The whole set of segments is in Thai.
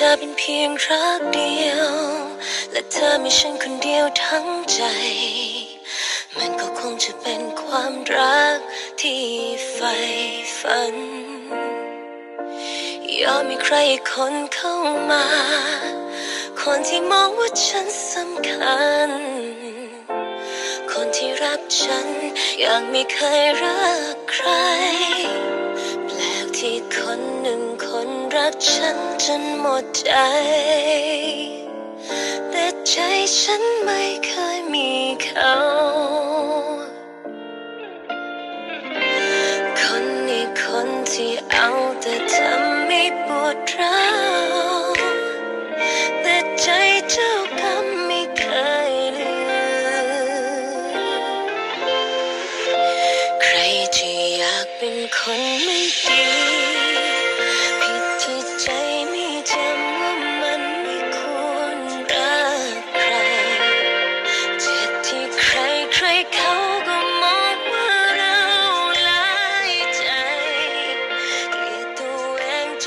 เป็นเพียงรักเดียว และเธอมีฉันคนเดียวทั้งใจ มันก็คงจะเป็นความรักที่ใฝ่ฝัน ยอมมีใครอีกคนเข้ามา คนที่มองว่าฉันสำคัญ คนที่รักฉันอยังไม่เคยรักใคร แปลกที่คนหนึ่ง รักฉันจนหมดใจ แต่ใจฉันไม่เคยมีเขา คนนี้คนที่เอาแต่ทำให้ปวดร้าวแต่ใจเจ้ากรรมไม่เคยลืมใครที่อยากเป็นคนไม่ดี องว่าเราลายใจเกลียดตัวเองจ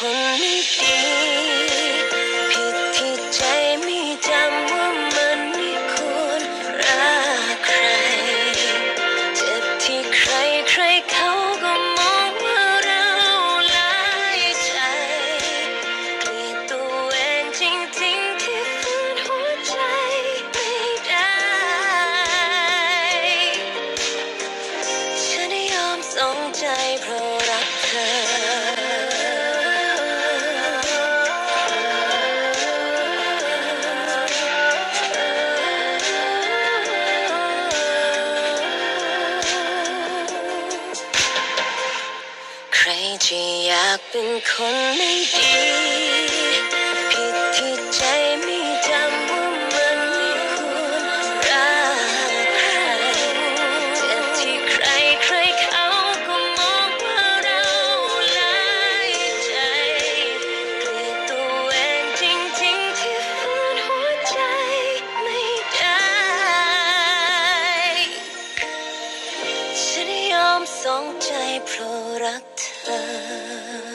คนไม่ดีผิดที่ใจไม่จำว่ามันไม่ควรรักใคร เจ็บที่ใครใครเขาก็มองว่าเราหลายใจเกลียดตัวเองจริงๆที่ฝืนหัวใจไม่ได้ ฉันยอมส่งใจเพราะ ที่อยากเป็นคนไม่ดี อมสองใจเพราะรักเธอ